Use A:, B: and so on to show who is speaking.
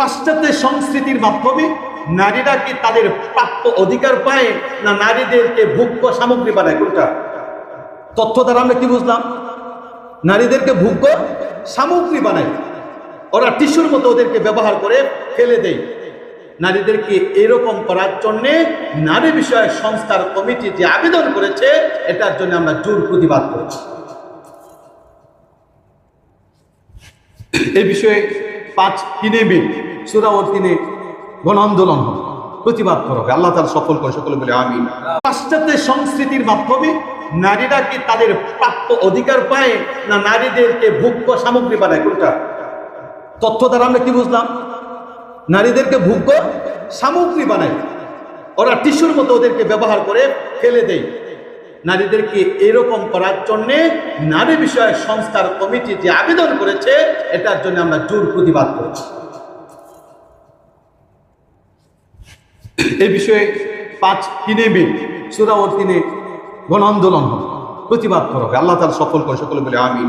A: পাশ্চাত্য সংস্কৃতির মাধ্যমে নারীরা কি তাদের প্রাপ্য অধিকার পায় না নারীদেরকে ভোগ্য সামগ্রী বানায়? কোনটা? তথ্য দ্বারা আমরা কি বুঝলাম? নারীদেরকে ভোগ্য সামগ্রী বানায়। ওরা টিস্যুর মতো ওদেরকে ব্যবহার করে ফেলে দেয়। নারীদেরকে এরকম করার জন্যে নারী বিষয়ক সংস্থার কমিটি যে আবেদন করেছে, এটার জন্য আমরা জোর প্রতিবাদ করছি। এই বিষয়ে পাঁচ তিনে মে সুরাওয়ার তিনে গণ আন্দোলন হবে। প্রতিবাদ করা হবে। আল্লাহ তার সফল করে, সকলে বলে আমি পাশ্চাত্য সংস্কৃতির মাধ্যমে নারীরা কি তাদের প্রাপ্য অধিকার পায় না নারীদেরকে ভোগ্য সামগ্রী বানায়? কোনটা? তথ্য দ্বারা আমরা কি বুঝলাম? নারীদেরকে ভোগ্য সামগ্রী বানায়। ওরা টিস্যুর মতো ওদেরকে ব্যবহার করে ফেলে দেয়। নারীদেরকে এরকম করার জন্যে নারী বিষয়ে সংস্থার কমিটি যে আবেদন করেছে, এটার জন্য আমরা জোর প্রতিবাদ করেছি। এই বিষয়ে পাঁচ তিনে মে সুরাবর্তিনে তিনে গণ আন্দোলন প্রতিবাদ করা হবে। আল্লাহ তার সফল করে সকলে বলে আমি